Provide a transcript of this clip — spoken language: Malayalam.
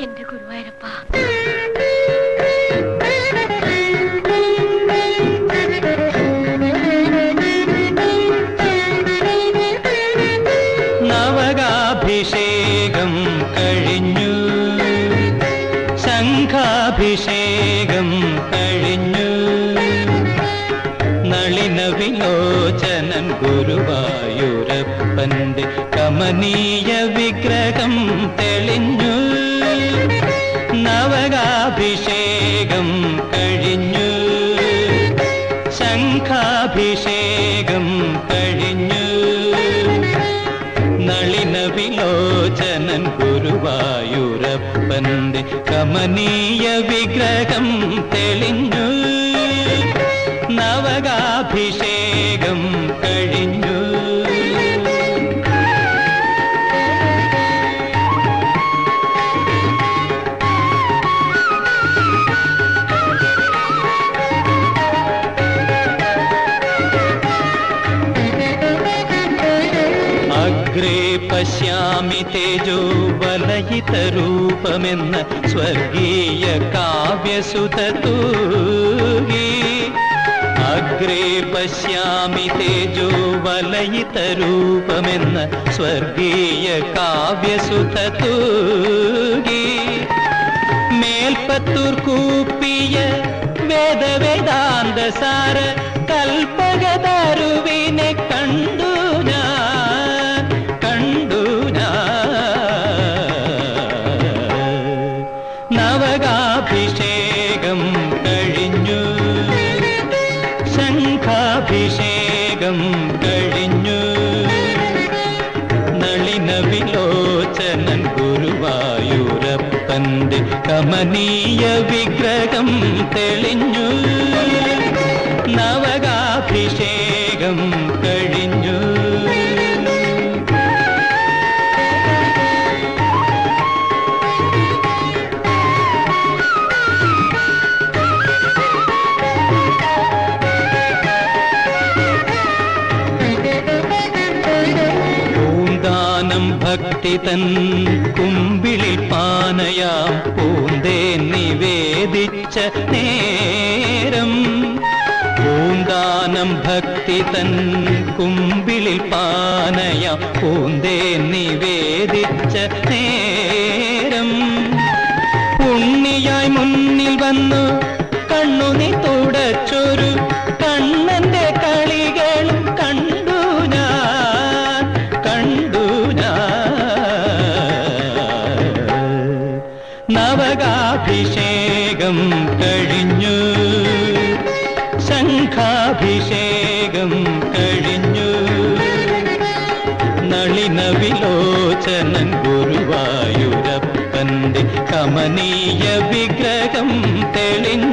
എന്റെ ഗുരുവായൂരപ്പ. നവകാഭിഷേകം കഴിഞ്ഞു. ശംഖാഭിഷേകം കഴിഞ്ഞു. നളിന വിലോചനൻ ഗുരുവായൂരപ്പന്റെ കമനീയ വിഗ്രഹം തെളിഞ്ഞു. നവകാഭിഷേകം കഴിഞ്ഞു. ശംഖാഭിഷേകം കഴിഞ്ഞു. നളിന വിലോചനൻ ഗുരുവായൂരപ്പന്റെ കമനീയ വിഗ്രഹം തെളിഞ്ഞു. നവകാഭിഷേകം കഴിഞ്ഞു. पश्यामि तेजो वलयितरूपमेन्न स्वर्गीय काव्यसुधतु अग्रे पश्यामि तेजो वलयितरूपमेन्न स्वर्गीय काव्यसुधतुगी मेल्पत्तूर् वेदवेदान्तसार कल्पगदारु നവകാഭിഷേകം കഴിഞ്ഞു. ശംഖാഭിഷേകം കഴിഞ്ഞു. നളിന വിലോചനൻ ഗുരുവായൂരപ്പന്റെ കമനീയ വിഗ്രഹം തെളിഞ്ഞു. ഭക്തി തൻ കുമ്പിളിൽ പാനയാം പൂന്തേ നിവേദിച്ച നേരം. പൂന്താനം ഭക്തി തൻ കുമ്പിളിൽ പാനയാം പൂന്തേ നിവേദിച്ച നേരം. പുണ്ണിയായി മുന്നിൽ വന്നു കണ്ണുനി തുടച്ചൊരു കണ്ണന്റെ നവകാഭിഷേകം കഴിഞ്ഞു. ശംഖാഭിഷേകം കഴിഞ്ഞു. നളിനവിലോചനൻ ഗുരുവായൂരപ്പന്റെ കമനീയ വിഗ്രഹം തെളിഞ്ഞു.